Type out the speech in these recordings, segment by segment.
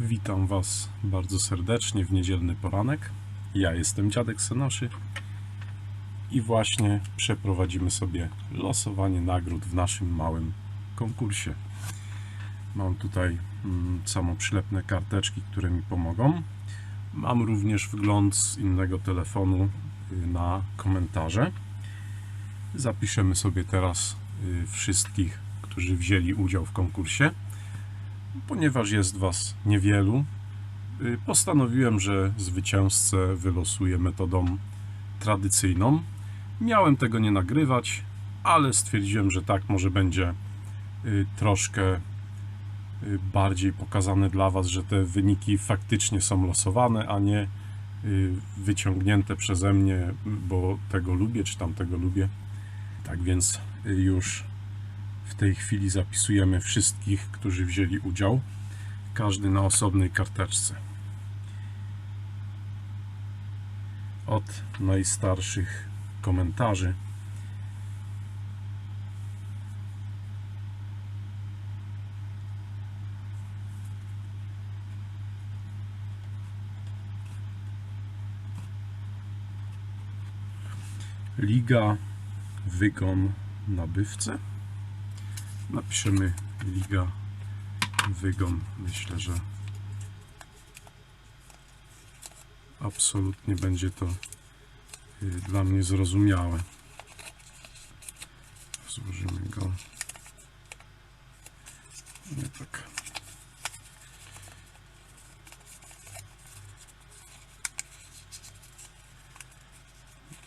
Witam Was bardzo serdecznie w niedzielny poranek. Ja jestem dziadek Senoszy i właśnie przeprowadzimy sobie losowanie nagród w naszym małym konkursie. Mam tutaj mm, samoprzylepne karteczki, które mi pomogą. Mam również wgląd z innego telefonu y, na komentarze. Zapiszemy sobie teraz y, wszystkich, którzy wzięli udział w konkursie. Ponieważ jest Was niewielu, y, postanowiłem, że zwycięzcę wylosuję metodą tradycyjną. Miałem tego nie nagrywać, ale stwierdziłem, że tak może będzie y, troszkę y, bardziej pokazane dla Was, że te wyniki faktycznie są losowane, a nie wyciągnięte przeze mnie, bo tego lubię, czy tamtego lubię. Tak więc już w tej chwili zapisujemy wszystkich, którzy wzięli udział, każdy na osobnej karteczce. Od najstarszych komentarzy. Liga Wygon Nabywcy napiszemy Liga Wygon. Myślę, że absolutnie będzie to y, dla mnie zrozumiałe. Złożymy go. Nie tak.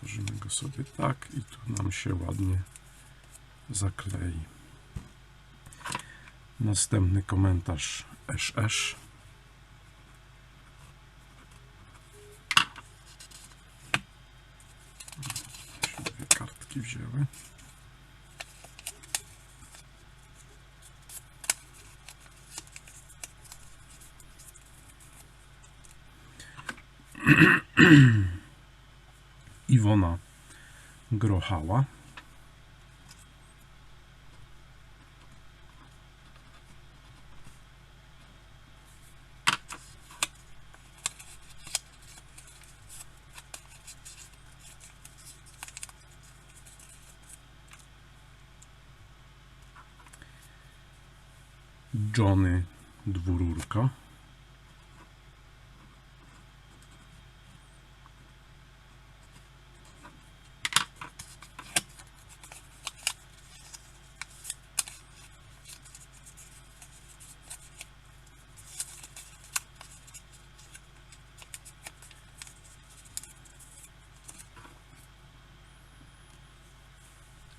Złożymy go sobie tak i tu nam się ładnie zaklei. Następny komentarz SS. Dwie kartki wzięły. Iwona Grochała. Johnny Dwururka.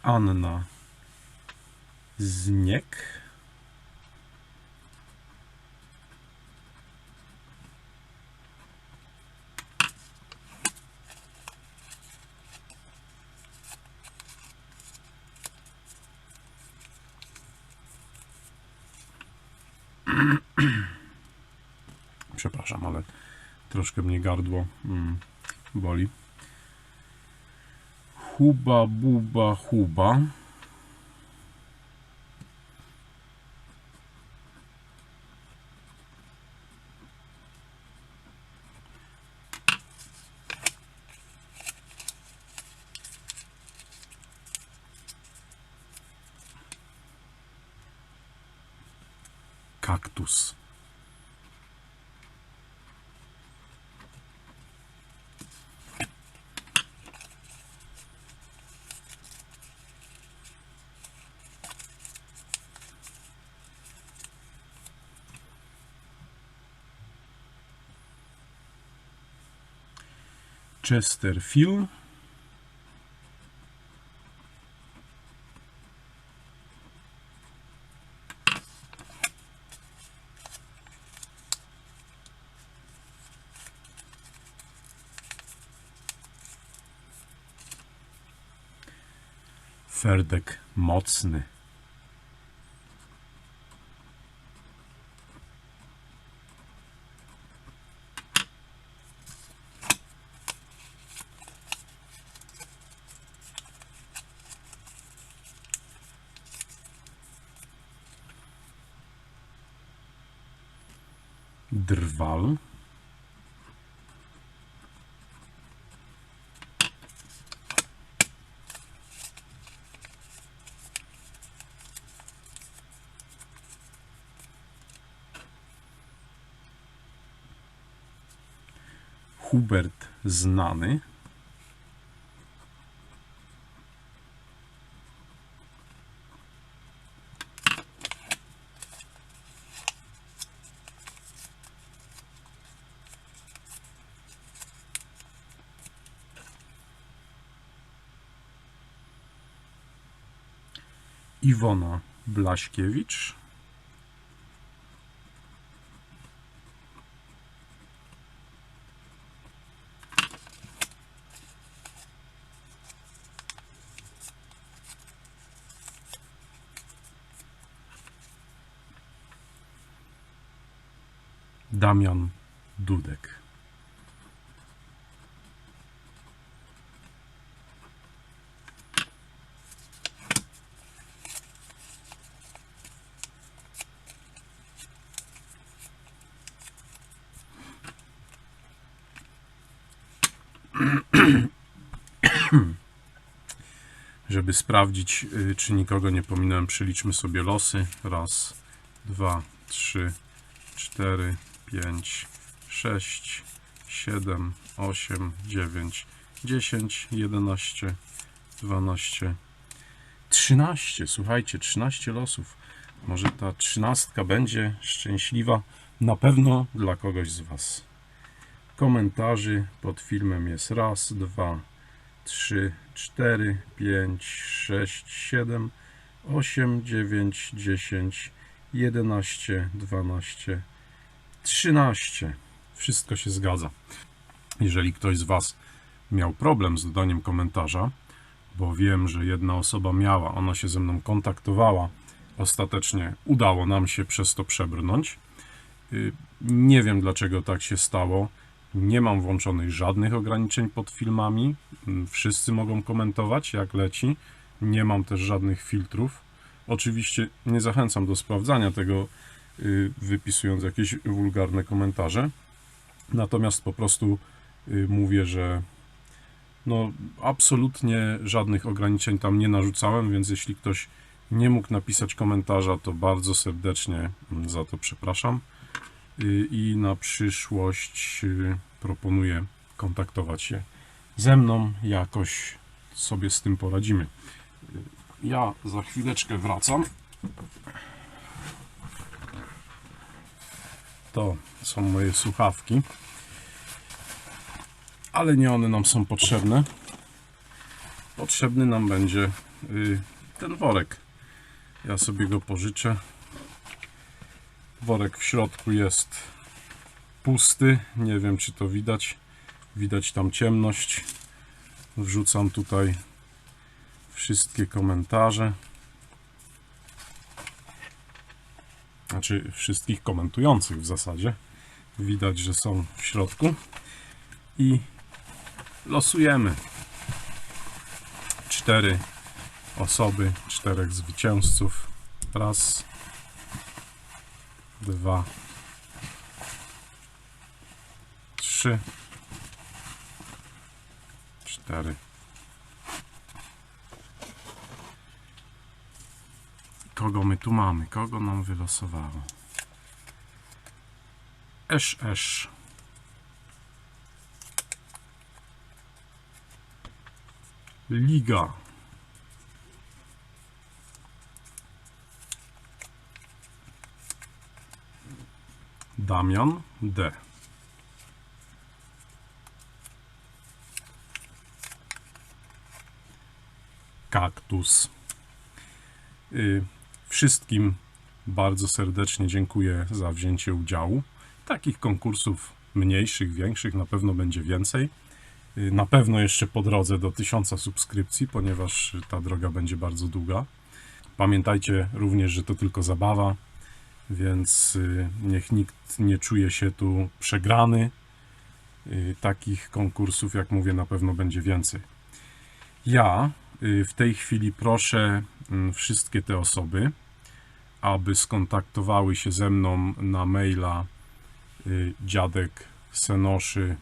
Anna Zniek. Przepraszam, ale troszkę mnie gardło mm, boli. Huba, buba, huba. Kaktus. Chesterfield. Ferdek mocny. Drwal. Hubert Znany. Iwona Blaśkiewicz. Damian Dudek. Żeby sprawdzić, y, czy nikogo nie pominąłem, przeliczmy sobie losy. Raz, dwa, trzy, cztery, pięć, sześć, siedem, osiem, dziewięć, dziesięć, jedenaście, dwanaście, trzynaście. Słuchajcie, trzynaście losów. Może ta trzynastka będzie szczęśliwa na pewno dla kogoś z Was. Komentarzy pod filmem jest raz, dwa, trzy, cztery, pięć, sześć, siedem, osiem, dziewięć, dziesięć, jedenaście, dwanaście, trzynaście. Wszystko się zgadza. Jeżeli ktoś z Was miał problem z dodaniem komentarza, bo wiem, że jedna osoba miała, ona się ze mną kontaktowała, ostatecznie udało nam się przez to przebrnąć. Y, Nie wiem dlaczego tak się stało. Nie mam włączonych żadnych ograniczeń pod filmami. Mm, Wszyscy mogą komentować jak leci. Nie mam też żadnych filtrów. Oczywiście nie zachęcam do sprawdzania tego, y, wypisując jakieś wulgarne komentarze. Natomiast po prostu y, mówię, że no absolutnie żadnych ograniczeń tam nie narzucałem, więc jeśli ktoś nie mógł napisać komentarza, to bardzo serdecznie mm, za to przepraszam. Y, I na przyszłość y, proponuję kontaktować się ze mną, jakoś sobie z tym poradzimy. Ja za chwileczkę wracam. To są moje słuchawki, ale nie one nam są potrzebne. Potrzebny nam będzie y, ten worek. Ja sobie go pożyczę. Worek w środku jest pusty. Nie wiem, czy to widać. Widać tam ciemność. Wrzucam tutaj wszystkie komentarze. Znaczy, wszystkich komentujących w zasadzie. Widać, że są w środku. I losujemy. Cztery osoby, czterech zwycięzców. Raz, dwa, trzy, cztery. Kogo my tu mamy? Kogo nam wylosowało? Esz, esz. Liga. Damian D. Kaktus. Y, Wszystkim bardzo serdecznie dziękuję za wzięcie udziału. Takich konkursów mniejszych, większych na pewno będzie więcej. Y, Na pewno jeszcze po drodze do 1000 subskrypcji, ponieważ ta droga będzie bardzo długa. Pamiętajcie również, że to tylko zabawa, więc y, niech nikt nie czuje się tu przegrany. Y, Takich konkursów, jak mówię, na pewno będzie więcej. Ja y, w tej chwili proszę mm, wszystkie te osoby, aby skontaktowały się ze mną na maila dziadek senoszy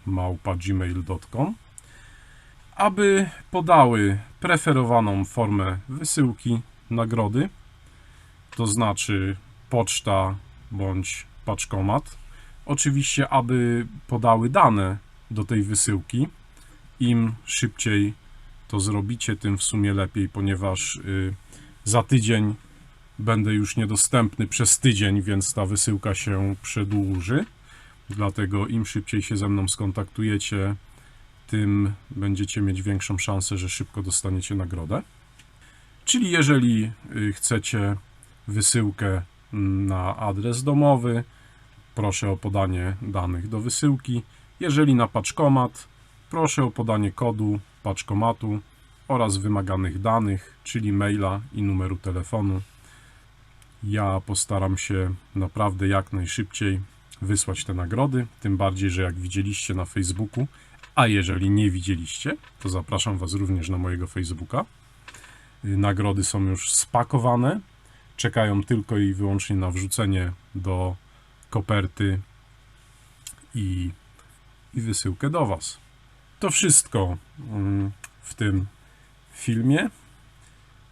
aby podały preferowaną formę wysyłki nagrody, to znaczy poczta bądź paczkomat. Oczywiście, aby podały dane do tej wysyłki. Im szybciej to zrobicie, tym w sumie lepiej, ponieważ y, za tydzień będę już niedostępny przez tydzień, więc ta wysyłka się przedłuży. Dlatego im szybciej się ze mną skontaktujecie, tym będziecie mieć większą szansę, że szybko dostaniecie nagrodę. Czyli jeżeli y, chcecie wysyłkę na adres domowy, proszę o podanie danych do wysyłki. Jeżeli na paczkomat, proszę o podanie kodu paczkomatu oraz wymaganych danych, czyli maila i numeru telefonu. Ja postaram się naprawdę jak najszybciej wysłać te nagrody, tym bardziej, że jak widzieliście na Facebooku, a jeżeli nie widzieliście, to zapraszam Was również na mojego Facebooka. Nagrody są już spakowane, czekają tylko i wyłącznie na wrzucenie do koperty i, i wysyłkę do Was. To wszystko mm, w tym filmie.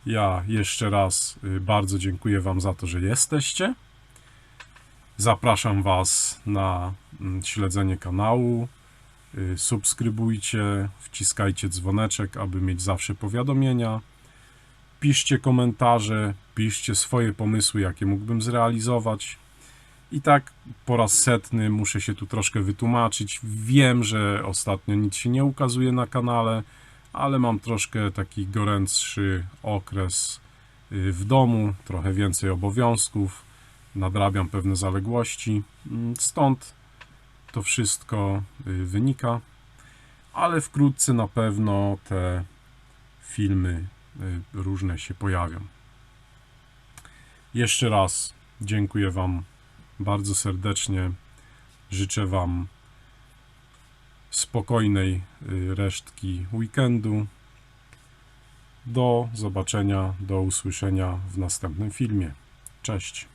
Ja jeszcze raz y, bardzo dziękuję Wam za to, że jesteście. Zapraszam Was na mm, śledzenie kanału. Y, Subskrybujcie, wciskajcie dzwoneczek, aby mieć zawsze powiadomienia. Piszcie komentarze, piszcie swoje pomysły, jakie mógłbym zrealizować. I tak po raz setny muszę się tu troszkę wytłumaczyć. Wiem, że ostatnio nic się nie ukazuje na kanale, ale mam troszkę taki gorętszy okres y, w domu, trochę więcej obowiązków, nadrabiam pewne zaległości. Mm, Stąd to wszystko y, wynika, ale wkrótce na pewno te filmy różne się pojawią. Jeszcze raz dziękuję Wam bardzo serdecznie. Życzę Wam spokojnej y, resztki weekendu. Do zobaczenia, do usłyszenia w następnym filmie. Cześć.